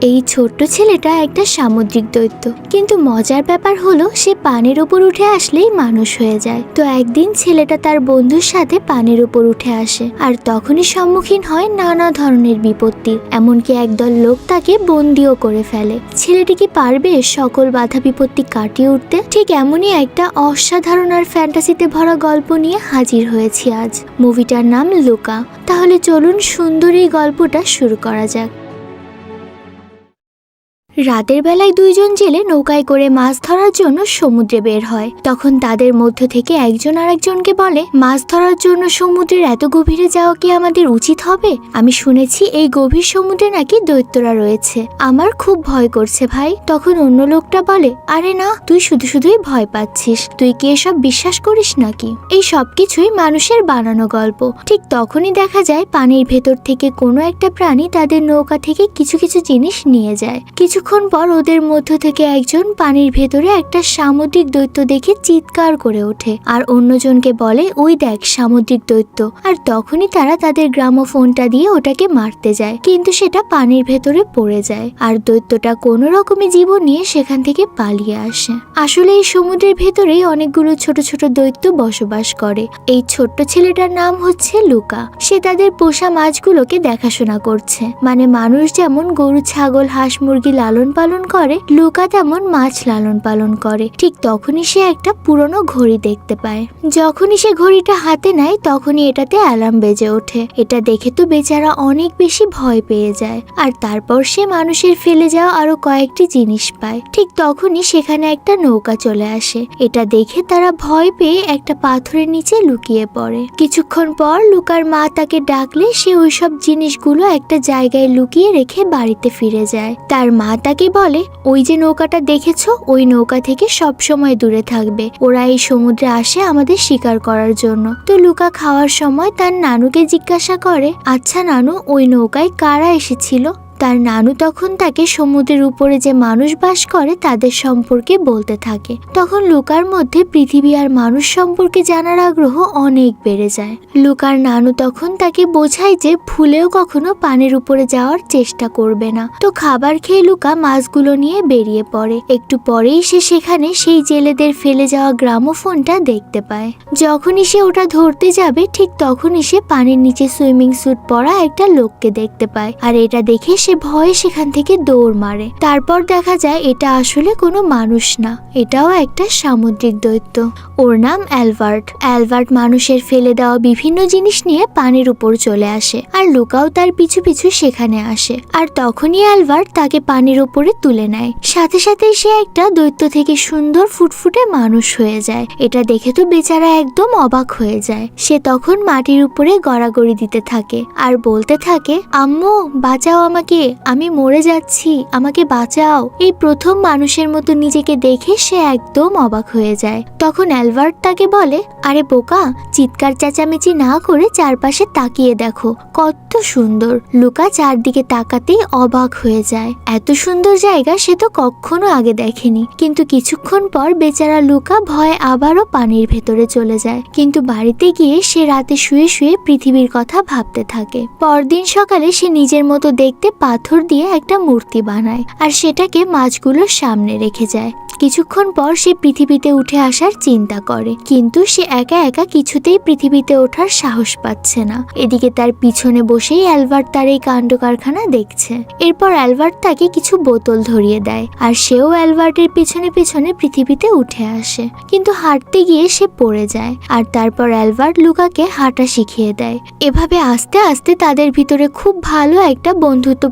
এই ছোট্ট ছেলেটা একটা সামুদ্রিক দৈত্য। কিন্তু মজার ব্যাপার হলো, সে পানির উপর উঠে আসলেই মানুষ হয়ে যায়। তো একদিন ছেলেটা তার বন্ধুর সাথে পানির উপর উঠে আসে আর তখনই সম্মুখীন হয় নানা ধরনের বিপত্তি। এমনকি একদল লোক তাকে বন্দিও করে ফেলে। ছেলেটি কি পারবে সকল বাধা বিপত্তি কাটিয়ে উঠতে? ঠিক এমনই একটা অসাধারণ আর ফ্যান্টাসিতে ভরা গল্প নিয়ে হাজির হয়েছি আজ। মুভিটার নাম লুকা। তাহলে চলুন সুন্দর এই গল্পটা শুরু করা যাক। রাতের বেলায় দুইজন জেলে নৌকায় করে মাছ ধরার জন্য সমুদ্রে বের হয়। তখন তাদের মধ্য থেকে একজন আরেকজনকে বলে, মাছ ধরার জন্য সমুদ্রের এত গভীরে যাওয়া কি আমাদের উচিত হবে? আমি শুনেছি এই গভীর সমুদ্রে নাকি দৈত্যরা রয়েছে। আমার খুব ভয় করছে ভাই। তখন অন্য লোকটা বলে, আরে না, তুই শুধু শুধুই ভয় পাচ্ছিস। তুই কি এসব বিশ্বাস করিস নাকি? এই সব কিছুই মানুষের বানানো গল্প। ঠিক তখনই দেখা যায়, পানির ভেতর থেকে কোনো একটা প্রাণী তাদের নৌকা থেকে কিছু কিছু জিনিস নিয়ে যায়। কিছুক্ষণ পর ওদের মধ্য থেকে একজন পানির ভেতরে একটা সামুদ্রিক দৈত্য দেখে চিৎকার করে ওঠে। আর অন্যজনকে বলে, ওই দেখ, সামুদ্রিক দৈত্য। আর তখনই তারা তাদের গ্রামোফোনটা দিয়ে ওটাকে মারতে যায়। কিন্তু সেটা পানির ভেতরে পড়ে যায়। আর দৈত্যটা কোনো রকমে জীবন নিয়ে সেখান থেকে পালিয়ে আসে। আসলে এই সমুদ্রের ভেতরেই অনেকগুলো ছোট ছোট দৈত্য বসবাস করে। এই ছোট্ট ছেলেটার নাম হচ্ছে লুকা। সে তাদের পোষা মাছগুলোকে দেখাশোনা করছে। মানে মানুষ যেমন গরু, ছাগল, হাঁস, মুরগি লালন পালন করে, লুকা তেমন মাছ লালন পালন করে। ঠিক তখনই সে একটা পুরনো ঘড়ি দেখতে পায়। যখনই সে ঘড়িটা হাতে নেয়, তখনই এটাতে অ্যালার্ম বেজে ওঠে। এটা দেখে তো বেচারা অনেক বেশি ভয় পেয়ে যায়। আর তারপর সে মানুষের ফেলে যাওয়া আরও কয়েকটি জিনিস পায়। ঠিক তখনই সেখানে একটা নৌকা চলে আসে। এটা দেখে তারা ভয় পেয়ে একটা পাথরের নিচে লুকিয়ে পড়ে। কিছুক্ষণ পর লুকার মা তাকে ডাকলে সে ওইসব জিনিসগুলো একটা জায়গায় লুকিয়ে রেখে বাড়িতে ফিরে যায়। তার মা তাকে বলে, ওই যে নৌকাটা দেখেছ? ওই নৌকা থেকে সব সময় দূরে থাকবে। ওরা এই সমুদ্রে আসে আমাদের শিকার করার জন্য। তো লুকা খাওয়ার সময় তার নানুকে জিজ্ঞাসা করে আচ্ছা নানু, ওই নৌকায় কারা এসেছিল? তার নানু তখন তাকে সমুদ্রের উপরে যে মানুষ বাস করে তাদের সম্পর্কে বলতে থাকে। তখন লুকার মধ্যে পৃথিবী আর মানুষ সম্পর্কে জানার আগ্রহ অনেক বেড়ে যায়। লুকার নানু তখন তাকে বোঝায় যে ভুলেও কখনো পানির উপরে যাওয়ার চেষ্টা করবে না। তো খাবার খেয়ে লুকা মাছগুলো নিয়ে বেরিয়ে পড়ে। একটু পরেই সে সেখানে সেই জেলেদের ফেলে যাওয়া গ্রামোফোনটা দেখতে পায়। যখনই সে ওটা ধরতে যাবে, ঠিক তখনই সে পানির নিচে সুইমিং স্যুট পরা একটা লোককে দেখতে পায়। আর এটা দেখে সে ভয়ে সেখান থেকে দৌড় মারে। তারপর দেখা যায় এটা আসলে কোনো মানুষ না, এটাও একটা সামুদ্রিক দৈত্য। ওর নাম অ্যালভার্ট অ্যালভার্ট মানুষের ফেলে দেওয়া বিভিন্ন জিনিস নিয়ে পানির উপর চলে আসে আর লুকাও তার পিছু পিছু সেখানে আসে। আর তখনই অ্যালভার্ট তাকে পানির উপরে তুলে নেয়। সাথে সাথে সে একটা দৈত্য থেকে সুন্দর ফুটফুটে মানুষ হয়ে যায়। এটা দেখে তো বেচারা একদম অবাক হয়ে যায়। সে তখন মাটির উপরে গড়াগড়ি দিতে থাকে আর বলতে থাকে, আম্মু, বাঁচাও আমাকে আমি মরে যাচ্ছি, আমাকে বাঁচাও। এই প্রথম মানুষের মতো নিজেকে দেখে সে একদম অবাক হয়ে যায়। তখন অ্যালবার্ট তাকে বলে, আরে বোকা, চিৎকার চেঁচামেচি না করে চারপাশে তাকিয়ে দেখো, কত সুন্দর। লুকা চারদিকে তাকাতেই অবাক হয়ে যায়। এত সুন্দর জায়গা সে তো কখনো আগে দেখেনি। কিন্তু কিছুক্ষণ পর বেচারা লুকা ভয়ে আবারও পানির ভেতরে চলে যায়। কিন্তু বাড়িতে গিয়ে সে রাতে শুয়ে শুয়ে পৃথিবীর কথা ভাবতে থাকে। পরদিন সকালে সে নিজের মতো দেখতে পাথর দিয়ে একটা মূর্তি বানায় আর সেটাকে মাছগুলোর সামনে রেখে যায়। কিছুক্ষণ পর সে পৃথিবীতে উঠে আসার চিন্তা করে, কিন্তু সে একা একা কিছুতেই পৃথিবীতে ওঠার সাহস পাচ্ছে না। এদিকে তার পিছনে বসেই অ্যালবার্ট তার এই কাণ্ড কারখানা দেখছে। এরপর অ্যালবার্ট তাকে কিছু বোতল ধরিয়ে দেয় আর সেও অ্যালবার্টের পিছনে পিছনে পৃথিবীতে উঠে আসে। কিন্তু হাঁটতে গিয়ে সে পড়ে যায় আর তারপর অ্যালবার্ট লুকাকে হাঁটা শিখিয়ে দেয়। এভাবে আস্তে আস্তে তাদের ভিতরে খুব ভালো একটা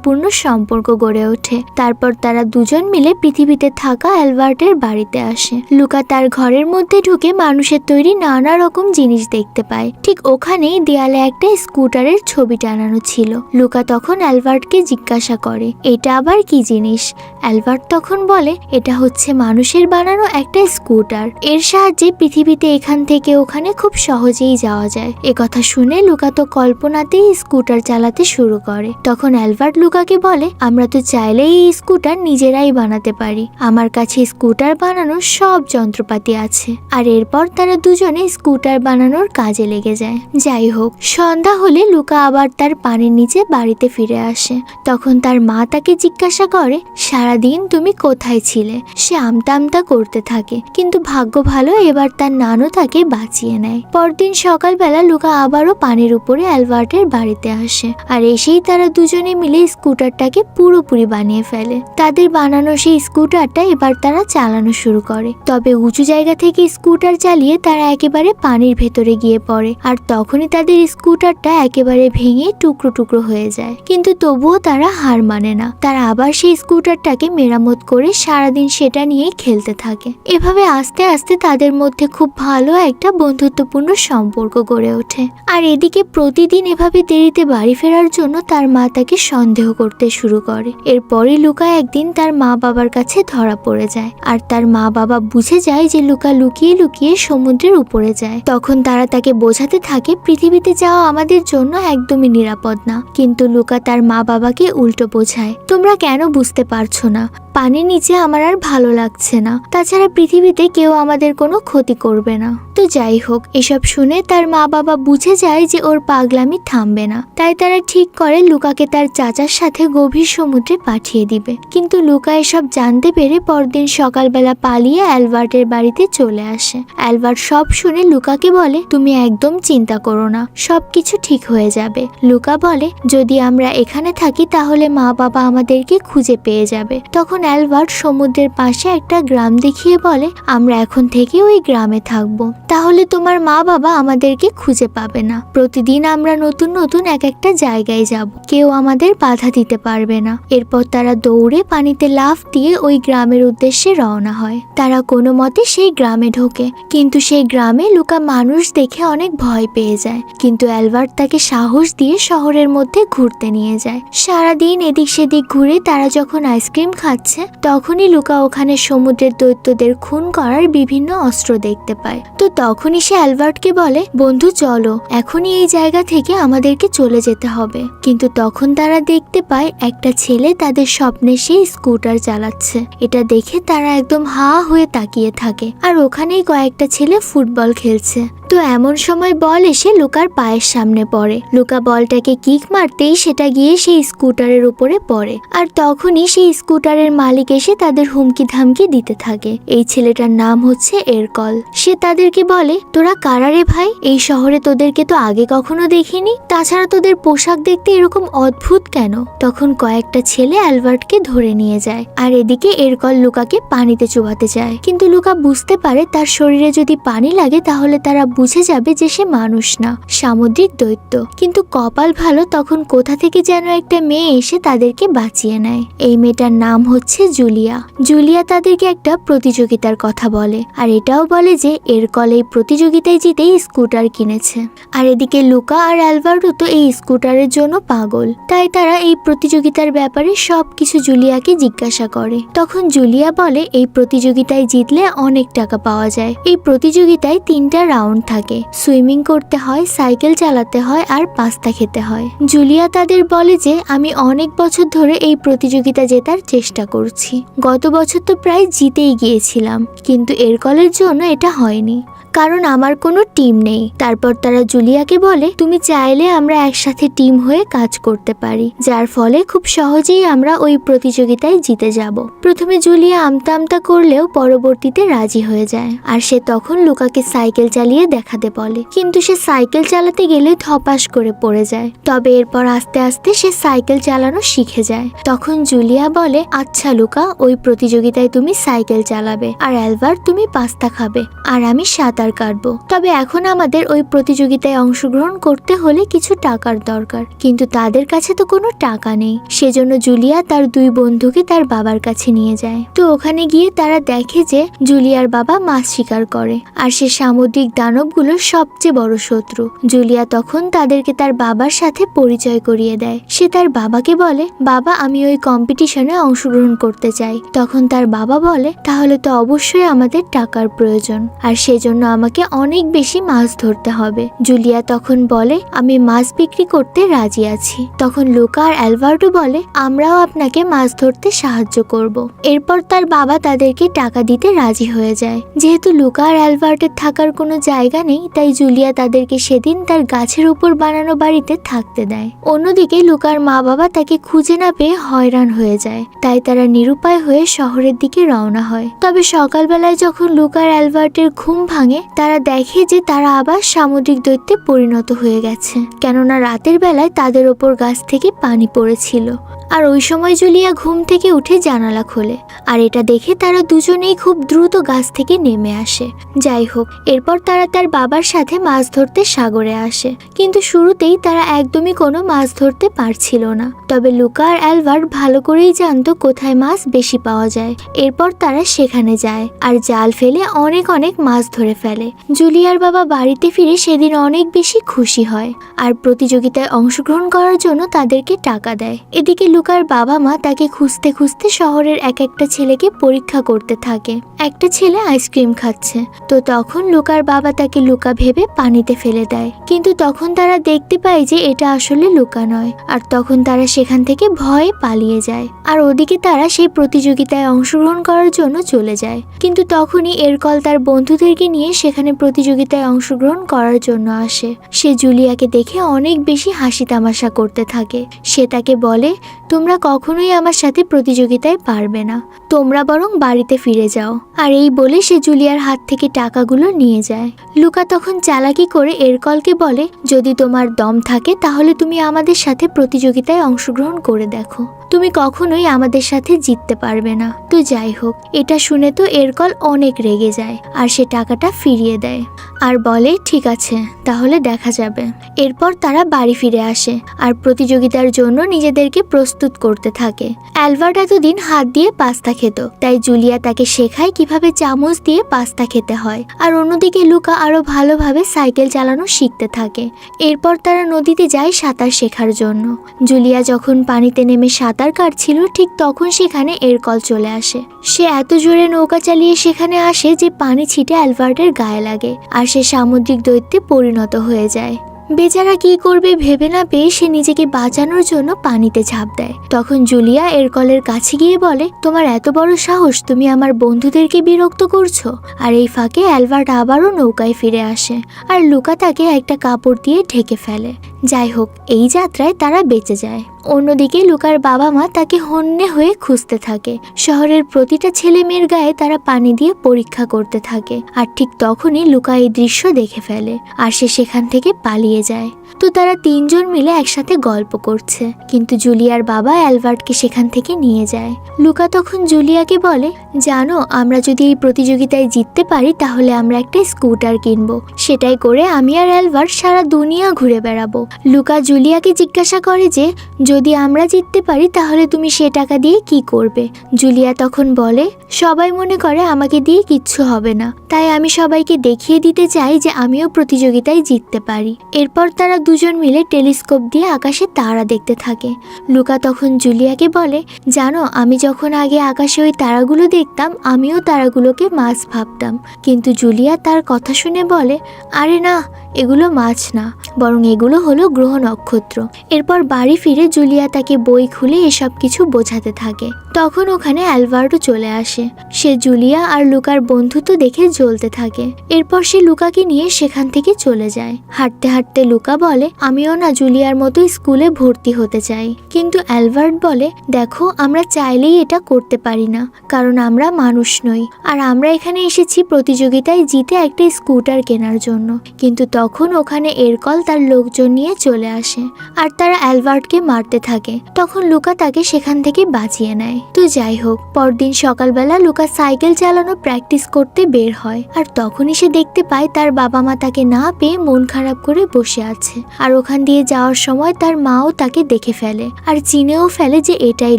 বন্ধুত্বপূর্ণ সম্পর্ক গড়ে ওঠে। তারপর তারা দুজন মিলে পৃথিবীতে থাকা অ্যালবার্টের বাড়িতে আসে। লুকা তার ঘরের মধ্যে ঢুকে মানুষের তৈরি নানা রকম জিনিস দেখতে পায়। ঠিক ওখানেই দেয়ালে একটা স্কুটারের ছবি টানানো ছিল। লুকা তখন অ্যালবার্টকে জিজ্ঞাসা করে, এটা আবার কি জিনিস? অ্যালবার্ট তখন বলে, এটা হচ্ছে মানুষের বানানো একটা স্কুটার। এর সাহায্যে পৃথিবীতে এখান থেকে ওখানে খুব সহজেই যাওয়া যায়। এ কথা শুনে লুকা তো কল্পনাতেই স্কুটার চালাতে শুরু করে। তখন অ্যালবার্ট লুকা লুকাকে বলে, আমরা তো চাইলেই এই স্কুটার নিজেরাই বানাতে পারি। আমার কাছে স্কুটার বানানোর সব যন্ত্রপাতি আছে। আর এরপর তারা দুজনে স্কুটার বানানোর কাজে লেগে যায়। যাই হোক, সন্ধ্যা হলে লুকা আবার তার পানির নিচে বাড়িতে ফিরে আসে। তখন তার মা তাকে জিজ্ঞাসা করে, সারাদিন তুমি কোথায় ছিলে? সে আমতা আমতা করতে থাকে। কিন্তু ভাগ্য ভালো, এবার তার নানু তাকে বাঁচিয়ে নেয়। পরদিন সকালবেলা লুকা আবারও পানির উপরে অ্যালবার্টের বাড়িতে আসে। আর এসেই তারা দুজনে মিলে স্কুটারটাকে পুরোপুরি বানিয়ে ফেলে। তাদের বানানো সেই স্কুটারটা এবার তারা চালানো শুরু করে। তবে উঁচু জায়গা থেকে স্কুটার চালিয়ে তারা একেবারে পানির ভেতরে গিয়ে পড়ে আর তখনই তাদের স্কুটারটা একেবারে ভেঙে টুকরো টুকরো হয়ে যায়। কিন্তু তবুও তারা হার মানে না। তারা আবার সেই স্কুটারটাকে মেরামত করে সারাদিন সেটা নিয়েই খেলতে থাকে। এভাবে আস্তে আস্তে তাদের মধ্যে খুব ভালো একটা বন্ধুত্বপূর্ণ সম্পর্ক গড়ে ওঠে। আর এদিকে প্রতিদিন এভাবে দেরিতে বাড়ি ফেরার জন্য তার মা তাকে সন্দেহ করতে শুরু করে। এরপরই লুকা একদিন তার মা বাবার কাছে ধরা পড়ে যায় আর তার মা বাবা বুঝে যায় যে লুকা লুকিয়ে লুকিয়ে সমুদ্রের উপরে যায়। তখন তারা তাকে বোঝাতে থাকে, পৃথিবীতে যাওয়া আমাদের জন্য একদমই নিরাপদ না। কিন্তু লুকা তার মা বাবাকে উল্টো বোঝায়, তোমরা কেন বুঝতে পারছ না? পানির নিচে আমার আর ভালো লাগছে না। তাছাড়া পৃথিবীতে কেউ আমাদের কোনো ক্ষতি করবে না। তো যাই হোক, এসব শুনে তার মা বাবা বুঝে যায় যে ওর পাগলামি থামবে না। তাই তারা ঠিক করে লুকাকে তার চাচার সাথে গভীর সমুদ্রে পাঠিয়ে দিবে। কিন্তু লুকা এসব জানতে পেরে পরদিন সকালবেলা পালিয়ে অ্যালবার্টের বাড়িতে চলে আসে। অ্যালবার্ট সব শুনে লুকাকে বলে, তুমি একদম চিন্তা করো না সব কিছু ঠিক হয়ে যাবে। লুকা বলে, যদি আমরা এখানে থাকি তাহলে মা বাবা আমাদেরকে খুঁজে পেয়ে যাবে। তখন অ্যালবার্ট সমুদ্রের পাশে একটা গ্রাম দেখিয়ে বলে, আমরা এখন থেকে ওই গ্রামে থাকব। তাহলে তোমার মা বাবা আমাদেরকে খুঁজে পাবে না। প্রতিদিন আমরা নতুন নতুন এক একটা জায়গায় যাব। কেউ আমাদের বাধা দিতে পারবে না। এরপর তারা দৌড়ে পানিতে লাফ দিয়ে ওই গ্রামের উদ্দেশ্যে রওনা হয়। তারা কোনো মতে সেই গ্রামে ঢোকে, কিন্তু সেই গ্রামে লুকা মানুষ দেখে অনেক ভয় পেয়ে যায়। কিন্তু অ্যালবার্ট তাকে সাহস দিয়ে শহরের মধ্যে ঘুরতে নিয়ে যায়। সারাদিন এদিক সেদিক ঘুরে তারা যখন আইসক্রিম খাচ্ছে তখনই লুকা ওখানে সমুদ্রের দৈত্যদের খুন করার বিভিন্ন অস্ত্র দেখতে পায়। তো তখনই সে অ্যালবার্টকে বলে, বন্ধু, চলো, এখনই এই জায়গা থেকে আমাদেরকে চলে যেতে হবে। কিন্তু তখন তারা দেখতে পায়, একটা ছেলে তাদের স্বপ্নে সেই স্কুটার চালাচ্ছে। এটা দেখে তারা একদম হা হয়ে তাকিয়ে থাকে। আর ওখানেই কয়েকটা ছেলে ফুটবল খেলছে। তো এমন সময় বল এসে লুকার পায়ের সামনে পড়ে। লুকা বলটাকে কিক মারতেই সেটা গিয়ে সেই স্কুটারের উপরে পড়ে। আর তখনই সেই স্কুটারের মালিক এসে তাদের হুমকি ধামকি দিতে থাকে। এই ছেলেটার নাম হচ্ছে এরকল। সে তাদেরকে বলে, তোরা কারারে ভাই? এই শহরে তোদেরকে তো আগে কখনো দেখিনি। তাছাড়া তোদের পোশাক দেখতে এরকম অদ্ভুত কেন? তখন কয়েকটা ছেলে অ্যালবার্টকে ধরে নিয়ে যায় আর এদিকে এরকল লুকাকে পানিতে চুবাতে চায় কিন্তু লুকা বুঝতে পারে তার শরীরে যদি পানি লাগে তাহলে তারা বুঝে যাবে যে সে মানুষ না, সামুদ্রিক দৈত্য। কিন্তু কপাল ভালো তখন কোথা থেকে যেন একটা মেয়ে এসে তাদেরকে বাঁচিয়ে নেয়। এই মেয়েটার নাম হচ্ছে জুলিয়া। জুলিয়া তাদেরকে একটা প্রতিযোগিতার কথা বলে, আর এটাও বলে যে এর কলে প্রতিযোগিতায় জিতেই স্কুটার কিনেছে। আর এদিকে লুকা আর অ্যালভার্টো তো এই স্কুটারের জন্য পাগল। তাই তারা এই প্রতিযোগিতার ব্যাপারে সবকিছু জুলিয়াকে জিজ্ঞাসা করে। তখন জুলিয়া বলে, এই প্রতিযোগিতায় জিতলে অনেক টাকা পাওয়া যায়। এই প্রতিযোগিতায় তিনটা রাউন্ড থাকে। সুইমিং করতে হয়, সাইকেল চালাতে হয়, আর পাস্তা খেতে হয়। জুলিয়া তাদের বলে যে, আমি অনেক বছর ধরে এই প্রতিযোগিতা জেতার চেষ্টা করছি। গত বছর তো প্রায় জিতেই গিয়েছিলাম কিন্তু এর কলের জন্য এটা হয়নি। কারণ আমার কোনো টিম নেই। তারপর তারা জুলিয়াকে বলে, তুমি চাইলে আমরা একসাথে টিম হয়ে কাজ করতে পারি। যার ফলে খুব সহজেই আমরা ওই প্রতিযোগিতায় জিতে যাব। প্রথমে জুলিয়া আমতা আমতা করলেও পরবর্তীতে রাজি হয়ে যায়। আর সে তখন লুকাকে সাইকেল চালিয়ে দেখাতে বলে। কিন্তু সে সাইকেল চালাতে গেলে ধপাস করে পড়ে যায়। তবে এরপর আস্তে আস্তে সে সাইকেল চালানো শিখে যায়। তখন জুলিয়া বলে আচ্ছা লুকা, ওই প্রতিযোগিতায় তুমি সাইকেল চালাবে। আর অ্যালভার, তুমি পাস্তা খাবে। আর আমি সাঁতার কাটবো। তবে এখন আমাদের ওই প্রতিযোগিতায় অংশগ্রহণ করতে হলে কিছু টাকার দরকার। কিন্তু তাদের কাছে তো কোনো টাকা নেই। সেজন্য জুলিয়া তার দুই বন্ধুকে তার বাবার কাছে নিয়ে যায়। তো ওখানে গিয়ে তারা দেখে যে জুলিয়ার বাবা মাছ শিকার করে। আর সে সামুদ্রিক দানবগুলোর সবচেয়ে বড় শত্রু। জুলিয়া তখন তাদেরকে তার বাবার সাথে পরিচয় করিয়ে দেয়। সে তার বাবাকে বলে, বাবা, আমি ওই কম্পিটিশনে অংশগ্রহণ করতে চাই। তখন তার বাবা বলে, তাহলে তো অবশ্যই আমাদের টাকার প্রয়োজন। আর সেজন্য আমাকে অনেক বেশি মাছ ধরতে হবে। জুলিয়া তখন বলে, আমি মাছ বিক্রি করতে রাজি আছি। তখন লুকা আর অ্যালবার্টো বলে, আমরাও আপনাকে মাছ ধরতে সাহায্য করব। এরপর তার বাবা তাদেরকে টাকা দিতে রাজি হয়ে যায়। যেহেতু লুকা আর অ্যালবার্টের থাকার কোনো জায়গা নেই, তাই জুলিয়া তাদেরকে সেদিন তার গাছের উপর বানানো বাড়িতে থাকতে দেয়। অন্যদিকে লুকার মা বাবা তাকে খুঁজে না পেয়ে হয়রান হয়ে যায়। তাই তারা নিরুপায় হয়ে শহরের দিকে রওনা হয়। তবে সকালবেলায় যখন লুকার অ্যালবার্টের ঘুম ভাঙে তারা দেখে যে তারা আবার সামুদ্রিক দৈত্যে পরিণত হয়ে গেছে। কেননা রাতের বেলায় তাদের ওপর গাছ থেকে পানি পড়েছিল। আর ওই সময় জুলিয়া ঘুম থেকে উঠে জানালা খোলে। আর এটা দেখে তারা দুজনেই খুব দ্রুত গাছ থেকে নেমে আসে। যাই হোক, এরপর তারা তার বাবার সাথে মাছ ধরতে সাগরে আসে। কিন্তু শুরুতেই তারা একদমই কোনো মাছ ধরতে পারছিল না। তবে লুকা আর অ্যালভার্ট ভালো করেই জানতো কোথায় মাছ বেশি পাওয়া যায়। এরপর তারা সেখানে যায় আর জাল ফেলে অনেক অনেক মাছ ধরে ফেলে। জুলিয়ার বাবা বাড়িতে ফিরে সেদিন অনেক বেশি খুশি হয়। আর প্রতিযোগিতায় অংশগ্রহণ করার জন্য তাদেরকে টাকা দেয়। এদিকে লুকার বাবা মা তাকে খুঁজতে খুঁজতে শহরের এক একটা ছেলেকে পরীক্ষা করতে থাকে। একটা ছেলে আইসক্রিম খাচ্ছে। তো তখন লুকার বাবা তাকে লুকা ভেবে পানিতে ফেলে দেয়। কিন্তু তখন তারা দেখতে পায় যে এটা আসলে লুকা নয়। আর তখন তারা সেখান থেকে ভয়ে পালিয়ে যায়। আর ওদিকে তারা সেই প্রতিযোগিতায় অংশগ্রহণ করার জন্য চলে যায়। কিন্তু তখনই এরকল তার বন্ধুদেরকে নিয়ে সেখানে প্রতিযোগিতায় অংশগ্রহণ করার জন্য আসে। সে জুলিয়াকে দেখে অনেক বেশি হাসি তামাশা করতে থাকে। সে তাকে বলে তোমরা কখনোই আমার সাথে প্রতিযোগিতায় পারবে না। তোমরা বরং বাড়িতে ফিরে যাও। আর এই বলে সে জুলিয়ার হাত থেকে টাকাগুলো নিয়ে যায়। লুকা তখন চালাকি করে এরকলকে বলে, যদি তোমার দম থাকে, তাহলে তুমি আমাদের সাথে প্রতিযোগিতায় অংশগ্রহণ করে দেখো। তুমি কখনোই আমাদের সাথে জিততে পারবে না। তো যাই হোক, এটা শুনে তো এরকল অনেক রেগে যায়, আর সে টাকাটা ফিরিয়ে দেয়। আর বলে, ঠিক আছে, তাহলে দেখা যাবে। এরপর তারা বাড়ি ফিরে আসে আর প্রতিযোগিতার জন্য নিজেদেরকে প্রস্তুত করতে থাকে। অ্যালবার্ট এতদিন হাত দিয়ে পাস্তা খেত, তাই জুলিয়া তাকে শেখায় কীভাবে চামচ দিয়ে পাস্তা খেতে হয়। আর অন্যদিকে লুকা আরও ভালোভাবে সাইকেল চালানো শিখতে থাকে। এরপর তারা নদীতে যায় সাঁতার শেখার জন্য। জুলিয়া যখন পানিতে নেমে সাঁতার কাটছিল, ঠিক তখন সেখানে এর কল চলে আসে। সে এত জোরে নৌকা চালিয়ে সেখানে আসে যে পানি ছিটে অ্যালবার্টের গায়ে লাগে। আর সে সামুদ্রিক দৈত্যে পরিণত হয়ে যায়। বেচারা কি করবে ভেবে না পেয়ে সে নিজেকে বাঁচানোর জন্য পানিতে ঝাঁপ দেয়। তখন জুলিয়া এরকলের কাছে গিয়ে বলে, তোমার এত বড় সাহস, তুমি আমার বন্ধুদেরকে বিরক্ত করছ? আর এই ফাঁকে অ্যালবার্ট আবারও নৌকায় ফিরে আসে আর লুকা তাকে একটা কাপড় দিয়ে ঢেকে ফেলে। যাই হোক, এই যাত্রায় তারা বেঁচে যায়। অন্যদিকে লুকার বাবা মা তাকে হন্যে হয়ে খুঁজতে থাকে। শহরের প্রতিটা ছেলে মেয়ের গায়ে তারা পানি দিয়ে পরীক্ষা করতে থাকে। আর ঠিক তখনই লুকা এই দৃশ্য দেখে ফেলে। আর সে সেখান থেকে পালিয়ে যায়। তো তারা তিনজন মিলে একসাথে গল্প করছে। কিন্তু জুলিয়ার বাবা অ্যালবার্টকে সেখান থেকে নিয়ে যায়। লুকা তখন জুলিয়াকে বলে, জানো, আমরা যদি এই প্রতিযোগিতায় জিততে পারি, তাহলে আমরা একটা স্কুটার কিনবো। সেটাই করে আমি আর অ্যালবার্ট সারা দুনিয়া ঘুরে বেড়াবো। লুকা জুলিয়াকে জিজ্ঞাসা করে যে, যদি আমরা জিততে পারি, তাহলে তুমি সে টাকা দিয়ে কি করবে? জুলিয়া তখন বলে, সবাই মনে করে আমাকে দিয়ে কিচ্ছু হবে না। তাই আমি সবাইকে দেখিয়ে দিতে চাই যে, আমিও প্রতিযোগিতায় জিততে পারি। এরপর তারা দুজন মিলে টেলিস্কোপ দিয়ে আকাশে তারা দেখতে থাকে। লুকা তখন জুলিয়াকে বলে, জানো, আমি যখন আগে আকাশে ওই তারাগুলো দেখতাম, আমিও তারাগুলোকে মাছ ভাবতাম। কিন্তু জুলিয়া তার কথা শুনে বলে, আরে না এগুলো মাছ না, বরং এগুলো হলো গ্রহ নক্ষত্র। এরপর বাড়ি ফিরে জুলিয়া তাকে বই খুলে এসব কিছু বোঝাতে থাকে। তখন ওখানে অ্যালভার্টো চলে আসে। সে জুলিয়া আর লুকার বন্ধুত্ব দেখে জ্বলতে থাকে। এরপর সে লুকাকে নিয়ে সেখান থেকে চলে যায়। হাঁটতে হাঁটতে লুকা বলে, আমিও না জুলিয়ার মতো স্কুলে ভর্তি হতে চাই। কিন্তু অ্যালভার্ট বলে, দেখো, আমরা চাইলেই এটা করতে পারি না, কারণ আমরা মানুষ নই। আর আমরা এখানে এসেছি প্রতিযোগিতায় জিতে একটা স্কুটার কেনার জন্য। কিন্তু তখন ওখানে এরকল তার লোকজন নিয়ে চলে আসে আর তারা অ্যালবার্টকে মারতে থাকে। তখন লুকা তাকে সেখান থেকে বাঁচিয়ে নেয়। তো যাই হোক, পরদিন সকালবেলা লুকা সাইকেল চালানো প্র্যাকটিস করতে বের হয় আর তখনই সে দেখতে পায় তার বাবা মা তাকে না পেয়ে মন খারাপ করে বসে আছে। আর ওখান দিয়ে যাওয়ার সময় তার মাও তাকে দেখে ফেলে আর চিনেও ফেলে যে এটাই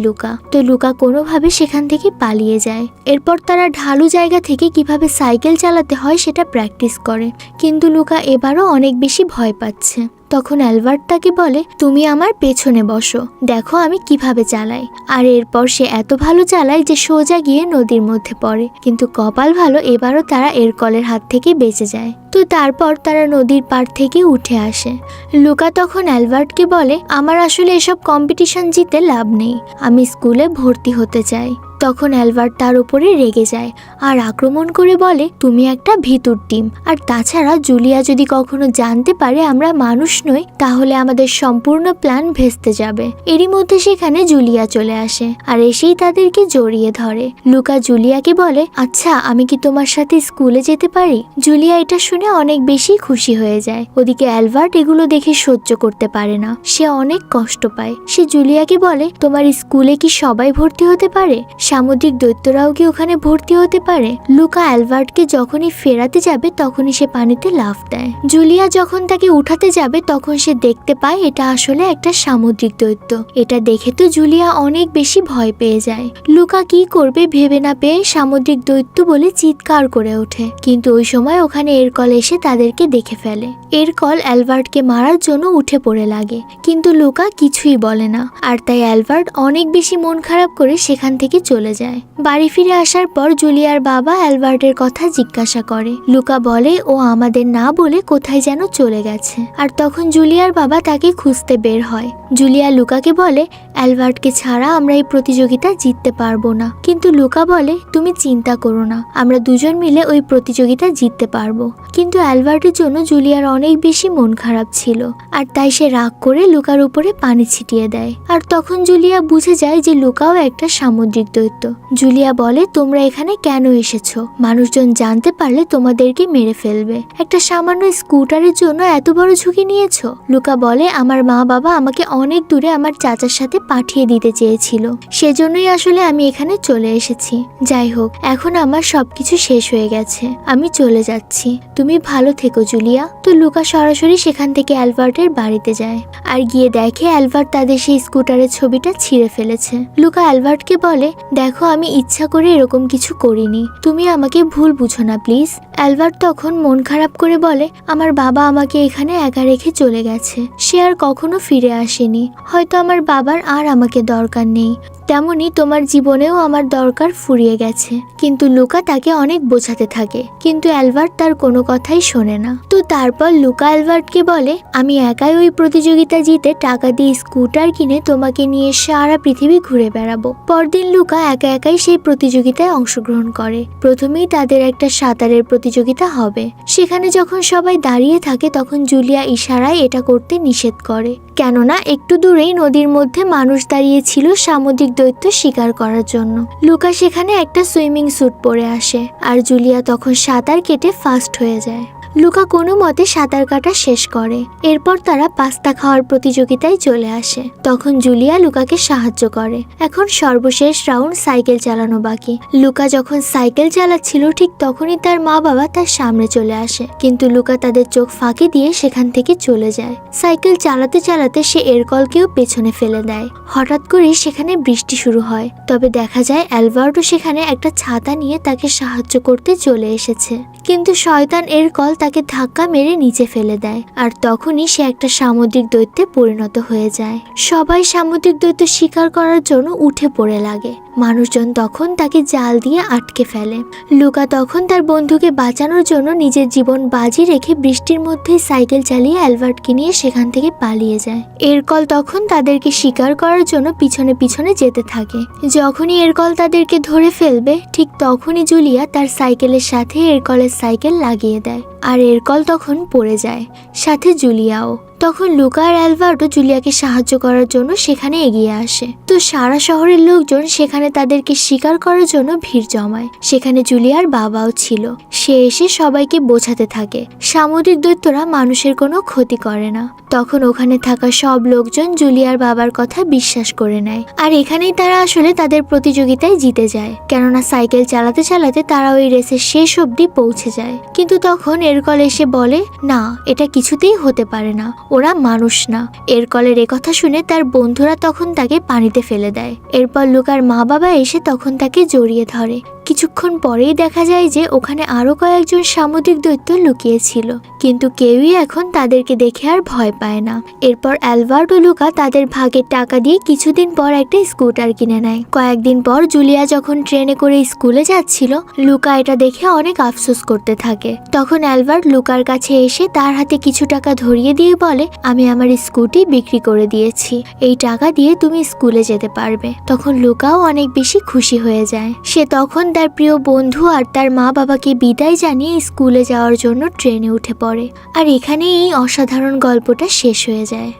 লুকা। তো লুকা কোনোভাবে সেখান থেকে পালিয়ে যায়। এরপর তারা ঢালু জায়গা থেকে কীভাবে সাইকেল চালাতে হয় সেটা প্র্যাকটিস করে। কিন্তু লুকা এবারও অনেক বেশি ভয় পাচ্ছে। তখন অ্যালবার্ট তাকে বলে, তুমি আমার পেছনে বসো। দেখো আমি কীভাবে চালাই। আর এরপর সে এত ভালো চালায় যে সোজা গিয়ে নদীর মধ্যে পড়ে। কিন্তু কপাল ভালো, এবারও তারা এর কলের হাত থেকে বেঁচে যায়। তো তারপর তারা নদীর পাড় থেকে উঠে আসে। লুকা তখন অ্যালবার্টকে বলে, আমার আসলে এসব কম্পিটিশন জিতে লাভ নেই। আমি স্কুলে ভর্তি হতে চাই। তখন অ্যালবার্ট তার উপরে রেগে যায় আর আক্রমণ করে বলে, তুমি একটা ভিতুর টিম। আর তাছাড়া জুলিয়া যদি কখনো জানতে পারে আমরা মানুষ নই, তাহলে আমাদের সম্পূর্ণ প্ল্যান ভেস্তে যাবে। এরই মধ্যে সেখানে জুলিয়া চলে আসে আর এসেই তাদেরকে জড়িয়ে ধরে। লুকা জুলিয়াকে বলে আচ্ছা আমি কি তোমার সাথে স্কুলে যেতে পারি? জুলিয়া এটা শুনে অনেক বেশি খুশি হয়ে যায়। ওদিকে অ্যালবার্ট এগুলো দেখে সহ্য করতে পারে না। সে অনেক কষ্ট পায়। সে জুলিয়াকে বলে, তোমার স্কুলে কি সবাই ভর্তি হতে পারে? সামুদ্রিক দৈত্যরাও কি ওখানে ভর্তি হতে পারে? লুকা অ্যালবার্টকে যখনই ফেরাতে যাবে, তখনই সে পানিতে লাফ দেয়। জুলিয়া যখন তাকে উঠাতে যাবে, তখন সে দেখতে পায় এটা আসলে একটা সামুদ্রিক দৈত্য। এটা দেখে তো জুলিয়া অনেক বেশি ভয় পেয়ে যায়। লুকা কি করবে ভেবে না পেয়ে সামুদ্রিক দৈত্য বলে চিৎকার করে ওঠে। কিন্তু ওই সময় ওখানে এরকল এসে তাদেরকে দেখে ফেলে। এরকল অ্যালবার্টকে মারার জন্য উঠে পড়ে লাগে। কিন্তু লুকা কিছুই বলে না। আর তাই অ্যালবার্ট অনেক বেশি মন খারাপ করে সেখান থেকে চলে যায়। বাড়ি ফিরে আসার পর জুলিয়ার বাবা অ্যালবার্টের কথা জিজ্ঞাসা করে। লুকা বলে, ও আমাদের না বলে কোথায় যেন চলে গেছে। আর তখন জুলিয়ার বাবা তাকে খুঁজতে বের হয়। জুলিয়া লুকাকে বলে, অ্যালবার্টকে ছাড়া আমরা এই প্রতিযোগিতা জিততে পারব না। কিন্তু লুকা বলে, তুমি চিন্তা করো না, আমরা দুজন মিলে ওই প্রতিযোগিতা জিততে পারব। কিন্তু অ্যালবার্টের জন্য জুলিয়ার অনেক বেশি মন খারাপ ছিল। আর তাই সে রাগ করে লুকার উপরে পানি ছিটিয়ে দেয়। আর তখন জুলিয়া বুঝে যায় যে লুকাও একটা সামুদ্রিক দৈত্য। জুলিয়া বলে, তোমরা এখানে কেন এসেছ? মানুষজন জানতে পারলে তোমাদেরকে মেরে ফেলবে। একটা সামান্য স্কুটারের জন্য এত বড় ঝুঁকি নিয়েছো? লুকা বলে, আমার মা বাবা আমাকে অনেক দূরে আমার চাচার সাথে পাঠিয়ে দিতে চেয়েছিল। সেজন্যই আসলে আমি এখানে চলে এসেছি। যাই হোক, এখন আমার সবকিছু শেষ হয়ে গেছে। আমি চলে যাচ্ছি। তুমি ভালো থেকো, জুলিয়া। তো লুকা সরাসরি সেখান থেকে অ্যালবার্টের বাড়িতে যায়। আর গিয়ে দেখে, অ্যালবার্ট তাদের সেই স্কুটারের ছবিটা ছিঁড়ে ফেলেছে। লুকা অ্যালবার্টকে বলে দেখো, আমি ইচ্ছা করে এরকম কিছু করিনি। তুমি আমাকে ভুল বুঝো না, প্লিজ। অ্যালবার্ট তখন মন খারাপ করে বলে, আমার বাবা আমাকে এখানে একা রেখে চলে গেছে। সে আর কখনো ফিরে আসেনি। হয়তো আমার বাবার আর আমাকে দরকার নেই। তেমনি তোমার জীবনেও আমার দরকার ফুরিয়ে গেছে। কিন্তু লুকা তাকে অনেক বোঝাতে থাকে। কিন্তু অ্যালবার্ট তার কোনো কথাই শোনে না। তো তারপর লুকা অ্যালবার্টকে বলে, আমি একাই ওই প্রতিযোগিতা জিতে টাকা দিয়ে স্কুটার কিনে তোমাকে নিয়ে সারা পৃথিবী ঘুরে বেড়াবো। পরদিন লুকা একা একাই সেই প্রতিযোগিতায় অংশগ্রহণ করে। প্রথমেই তাদের একটা সাঁতারের প্রতিযোগিতা হবে। সেখানে যখন সবাই দাঁড়িয়ে থাকে, তখন জুলিয়া ইশারায় এটা করতে নিষেধ করে। কেননা একটু দূরেই নদীর মধ্যে মানুষ দাঁড়িয়েছিল সামুদ্রিক দৈত্য শিকার করার জন্য। লুকা সেখানে একটা সুইমিং স্যুট পরে আসে, আর জুলিয়া তখন সাঁতার কেটে ফাস্ট হয়ে যায়। লুকা কোনো মতে সাঁতার কাটা শেষ করে। এরপর তারা পাস্তা খাওয়ার প্রতিযোগিতায় চলে আসে। তখন জুলিয়া লুকাকে সাহায্য করে। এখন সর্বশেষ রাউন্ড সাইকেল চালানো বাকি। লুকা যখন সাইকেল চালাচ্ছিল, ঠিক তখনই তার মা বাবা তার সামনে চলে আসে। কিন্তু লুকা তাদের চোখ ফাঁকি দিয়ে সেখান থেকে চলে যায়। সাইকেল চালাতে চালাতে সে এরকলকেও পেছনে ফেলে দেয়। হঠাৎ করে সেখানে বৃষ্টি শুরু হয়। তবে দেখা যায়, অ্যালবার্টো সেখানে একটা ছাতা নিয়ে তাকে সাহায্য করতে চলে এসেছে। কিন্তু শয়তান এরকল তাকে ধাক্কা মেরে নিচে ফেলে দেয়, আর তখনই সে একটা সামুদ্রিক দৈত্যে পরিণত হয়ে যায়। সবাই সামুদ্রিক দৈত্য শিকার করার জন্য উঠে পড়ে লাগে। মানুষজন তখন তাকে জাল দিয়ে আটকে ফেলে। লুকা তখন তার বন্ধুকে বাঁচানোর জন্য নিজের জীবন বাজি রেখে বৃষ্টির মধ্যে সাইকেল চালিয়ে অ্যালবার্টকে নিয়ে সেখান থেকে পালিয়ে যায়। এরকল তখন তাদেরকে শিকার করার জন্য পিছনে পিছনে যেতে থাকে। যখনই এরকল তাদেরকে ধরে ফেলবে, ঠিক তখনই জুলিয়া তার সাইকেলের সাথে এরকলের সাইকেল লাগিয়ে দেয়। আর এরকল তখন পড়ে যায়। সাথে জুলিয়াও। তখন লুকা আর জুলিয়াকে সাহায্য করার জন্য সেখানে এগিয়ে আসে। তো সারা শহরের লোকজন সেখানে তাদেরকে শিকার করার জন্য ভিড় জমায়। সেখানে জুলিয়ার বাবাও ছিল। সে এসে সবাইকে বোঝাতে থাকে। সামুদ্রিক দৈত্যরা মানুষের কোনো ক্ষতি করে না। তখন ওখানে থাকা সব লোকজন জুলিয়ার বাবার কথা বিশ্বাস করে নেয়। আর এখানেই তারা আসলে তাদের প্রতিযোগিতায় জিতে যায়। কেননা সাইকেল চালাতে চালাতে তারা ওই রেসের শেষ অবধি পৌঁছে যায়। কিন্তু তখন এর এরকল এসে বলে, না, এটা কিছুতেই হতে পারে না। ওরা মানুষ না। এর কলের কথা শুনে তার বন্ধুরা তখন তাকে পানিতে ফেলে দেয়। এরপর লুকার মা বাবা এসে তখন তাকে জড়িয়ে ধরে। কিছুক্ষণ পরেই দেখা যায় যে ওখানে আরও কয়েকজন সামুদ্রিক দৈত্য লুকিয়েছিল। কিন্তু কেউই এখন তাদেরকে দেখে আর ভয় পায় না। এরপর অ্যালবার্ট লুকা তাদের ভাগের টাকা দিয়ে কিছুদিন পর একটা স্কুটার কিনে নেয়। কয়েকদিন পর জুলিয়া যখন ট্রেনে করে স্কুলে যাচ্ছিল, লুকা এটা দেখে অনেক আফসোস করতে থাকে। তখন অ্যালবার্ট লুকার কাছে এসে তার হাতে কিছু টাকা ধরিয়ে দিয়ে বলে, আমি আমার স্কুটি বিক্রি করে দিয়েছি। এই টাকা দিয়ে তুমি স্কুলে যেতে পারবে। তখন লুকাও অনেক বেশি খুশি হয়ে যায়। সে তখন তার প্রিয় বন্ধু আর তার মা বাবাকে বিদায় জানিয়ে স্কুলে যাওয়ার জন্য ট্রেনে উঠে পড়ে। আর এখানেই এই অসাধারণ গল্পটা শেষ হয়ে যায়।